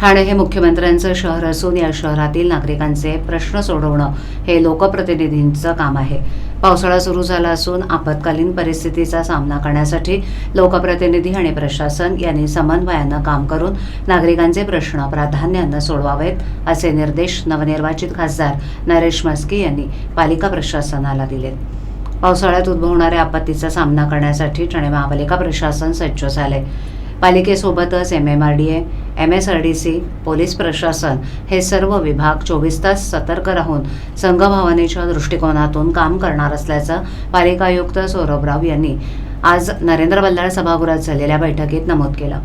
ठाणे हे मुख्यमंत्र्यांचं शहर असून या शहरातील नागरिकांचे प्रश्न सोडवणं हे लोकप्रतिनिधींचं काम आहे. पावसाळा सुरू झाला असून आपत्कालीन परिस्थितीचा सामना करण्यासाठी लोकप्रतिनिधी आणि प्रशासन यांनी समन्वयानं काम करून नागरिकांचे प्रश्न प्राधान्यानं सोडवावेत असे निर्देश नवनिर्वाचित खासदार नरेश म्हस्के यांनी पालिका प्रशासनाला दिलेत. पावसाळ्यात उद्भवणाऱ्या आपत्तीचा सामना करण्यासाठी ठाणे महापालिका प्रशासन सज्ज झाले पालिकेसोबतच M M R D A M S R D C police प्रशासन हे सर्व विभाग चोवीस तास सतर्क राहून संघभावनेच्या दृष्टिकोनातून काम करणार असल्याचं पालिका आयुक्त सौरभ राव यांनी आज नरेंद्र बल्लाळ सभागृहात झालेल्या बैठकीत नमूद केलं.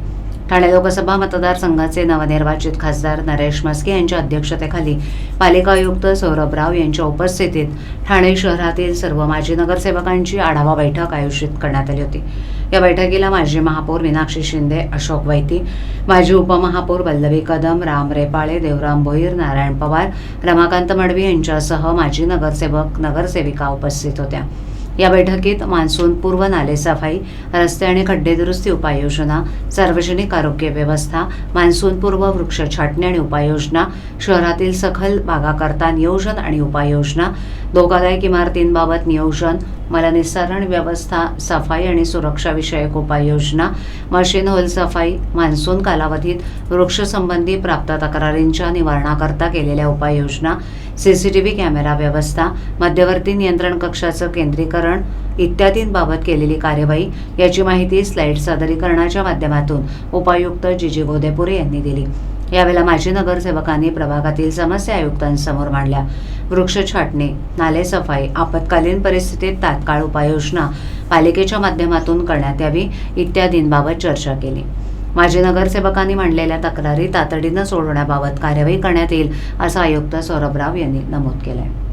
ठाणे लोकसभा मतदारसंघाचे नवनिर्वाचित खासदार नरेश म्हस्के यांच्या अध्यक्षतेखाली पालिका आयुक्त सौरभ राव यांच्या उपस्थितीत ठाणे शहरातील सर्व माजी नगरसेवकांची आढावा बैठक आयोजित करण्यात आली होती. या बैठकीला माजी महापौर मीनाक्षी शिंदे अशोक वैती माजी उपमहापौर वल्लभी कदम राम रेपाळे देवराम भोईर नारायण पवार रमाकांत मडवी यांच्यासह माजी नगरसेवक नगरसेविका उपस्थित होत्या. या बैठकीत मान्सून पूर्व नालेसफाई रस्ते आणि खड्डे दुरुस्ती उपाययोजना सार्वजनिक आरोग्य व्यवस्था मान्सून पूर्व वृक्ष छाटणी आणि उपाययोजना शहरातील सखल भागाकरता नियोजन आणि उपाययोजना धोकादायक इमारतींबाबत नियोजन मला निस्सारण व्यवस्था सफाई आणि सुरक्षाविषयक उपाययोजना मशीन होल सफाई मान्सून कालावधीत वृक्षसंबंधी प्राप्त तक्रारींच्या निवारणाकरता केलेल्या उपाययोजना C C T V camera व्यवस्था मध्यवर्ती नियंत्रण कक्षाचं केंद्रीकरण इत्यादींबाबत केलेली कार्यवाही याची माहिती स्लाईड सादरीकरणाच्या माध्यमातून उपायुक्त जी जी गोदेपुरे यांनी दिली. यावेळेला माजी नगरसेवकांनी प्रभागातील समस्या आयुक्तांसमोर मांडल्या. वृक्ष छाटणी नाले सफाई आपत्कालीन परिस्थितीत तात्काळ उपाययोजना पालिकेच्या माध्यमातून करण्यात यावी इत्यादींबाबत चर्चा केली. माजी नगरसेवकांनी मांडलेल्या तक्रारी तातडीनं सोडवण्याबाबत कार्यवाही करण्यात येईल असं आयुक्त सौरभ राव यांनी नमूद केलं आहे